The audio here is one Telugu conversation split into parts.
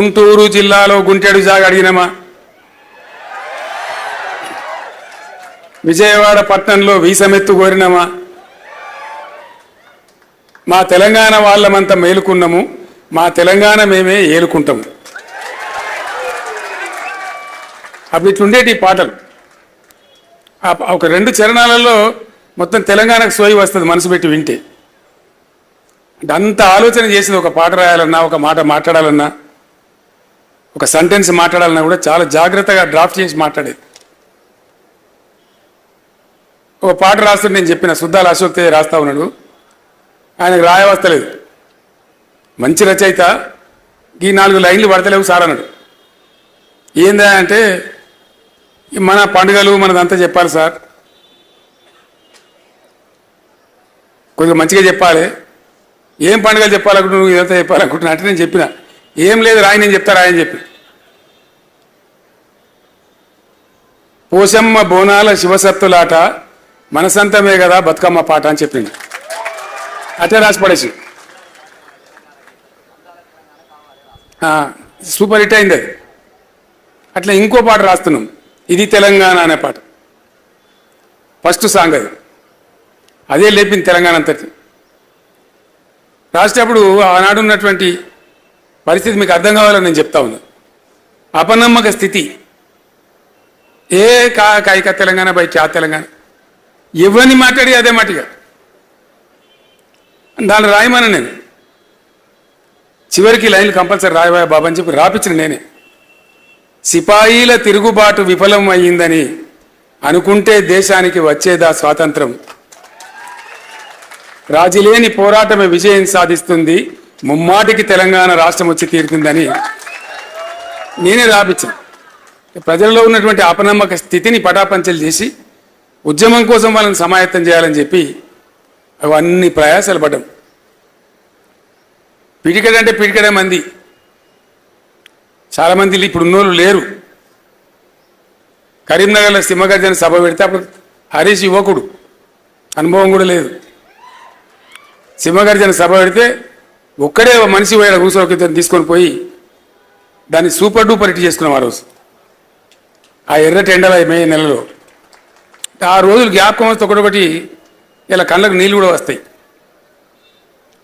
గుంటూరు జిల్లాలో గుంటెడు జాగ అడిగినామా? విజయవాడ పట్టణంలో వీసమెత్తు కోరినామా? మా తెలంగాణ వాళ్ళమంతా మేలుకున్నాము మా తెలంగాణ మేమే ఏలుకుంటాము. అప్పుడు ఇట్లుండేటి పాటలు. ఒక రెండు చరణాలలో మొత్తం తెలంగాణకు సోయి వస్తుంది మనసు పెట్టి వింటే. అంటే అంత ఆలోచన చేసింది ఒక పాట రాయాలన్నా ఒక మాట మాట్లాడాలన్నా ఒక సెంటెన్స్ మాట్లాడాలన్నా కూడా చాలా జాగ్రత్తగా డ్రాఫ్ట్ చేసి మాట్లాడేది ఒక పాట రాస్తుంటే నేను చెప్పిన సుద్దాల అశోక్ తేజ రాస్తా ఉన్నాడు. ఆయనకు రాయవస్తలేదు మంచి రచయిత ఈ నాలుగు లైన్లు పడతలేవు సార్ అన్నాడు. ఏందా అంటే మన పండుగలు మనదంతా చెప్పాలి సార్. కొద్దిగా మంచిగా చెప్పాలి. ఏం పండుగలు చెప్పాలనుకుంటున్నావు నువ్వు ఇదంతా చెప్పాలనుకుంటున్నా అంటే నేను చెప్పిన. ఏం లేదు రాయి నేను చెప్తా రాయని చెప్పి పోసమ్మ బోనాల శివసత్తులాట మనసంతమే కదా బతుకమ్మ పాట అని చెప్పింది అట్టే రాసిపడేసి సూపర్ హిట్ అయింది అది. అట్లా ఇంకో పాట రాస్తున్నాం. ఇది తెలంగాణ అనే పాట. ఫస్ట్ సాంగ్ అది. అదే లేపింది తెలంగాణ అంతటి. రాసేటప్పుడు ఆనాడు ఉన్నటువంటి పరిస్థితి మీకు అర్థం కావాలని నేను చెప్తా ఉన్నా. అపనమ్మక స్థితి. ఏ కా కాయిక తెలంగాణ బై చా తెలంగాణ. ఇవన్నీ మాట్లాడి అదే మాటిగా దాన్ని రాయమని నేను. చివరికి లైన్లు కంపల్సరీ రాయబాయ బాబా అని చెప్పి రాపించిన నేనే. సిపాయిల తిరుగుబాటు విఫలం అయ్యిందని అనుకుంటే దేశానికి వచ్చేదా స్వాతంత్రం. రాజీలేని పోరాటమే విజయం సాధిస్తుంది ముమ్మాటికి తెలంగాణ రాష్ట్రం వచ్చి తీరుతుందని నేనే రాపించాను ప్రజల్లో ఉన్నటువంటి అపనమ్మక స్థితిని పటాపంచలు చేసి ఉద్యమం కోసం వాళ్ళని సమాయత్తం చేయాలని చెప్పి అవన్నీ ప్రయాసాలు పడ్డం. పిడికడ అంటే పిడికడే మంది. చాలా మంది ఇప్పుడు ఉన్నోళ్ళు లేరు. కరీంనగర్లో సింహగర్జన సభ పెడితే అప్పుడు హరీష్ యువకుడు. అనుభవం కూడా లేదు. సింహగర్జన సభ పెడితే ఒక్కడే మనిషి పోయాడు కూర్చోకిద్దరు తీసుకొని పోయి దాన్ని సూపర్ డూపర్ హిట్ చేసుకున్నాం ఆ రోజు. ఆ ఎర్ర ఎండల మే నెలలో. ఆ రోజులు జ్ఞాపకం వస్తే ఒకటొకటి ఇలా కళ్ళకు నీళ్ళు కూడా వస్తాయి.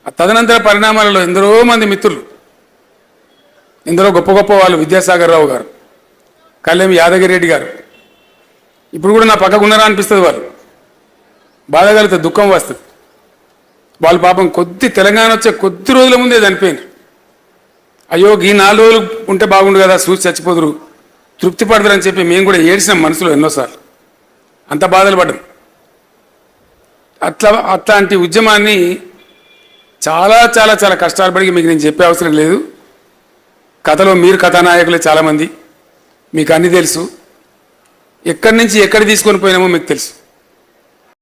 ఆ తదనంతర పరిణామాలలో ఎందరో మంది మిత్రులు ఇందులో గొప్ప గొప్ప వాళ్ళు విద్యాసాగర్ రావు గారు కళ్యాణ్ యాదగిరి రెడ్డి గారు ఇప్పుడు కూడా నా పక్కకు ఉన్నారా అనిపిస్తుంది వాళ్ళు. బాధ కలిగితే దుఃఖం వస్తుంది. వాళ్ళు పాపం కొద్ది తెలంగాణ వచ్చే కొద్ది రోజుల ముందే చనిపోయింది అయ్యో ఈ నాలుగు రోజులు ఉంటే బాగుండు కదా చూసి చచ్చిపోదురు. తృప్తి పడతారని చెప్పి మేము కూడా ఏడ్చినాం మనసులో ఎన్నోసార్లు అంత బాధలు పడ్డాం. అట్లా అట్లాంటి ఉద్యమాన్ని చాలా చాలా చాలా కష్టాలు పడి మీకు నేను చెప్పే అవసరం లేదు. కథలో మీరు కథానాయకులే చాలామంది. మీకు అన్నీ తెలుసు. ఎక్కడి నుంచి ఎక్కడ తీసుకొని పోయినామో మీకు తెలుసు.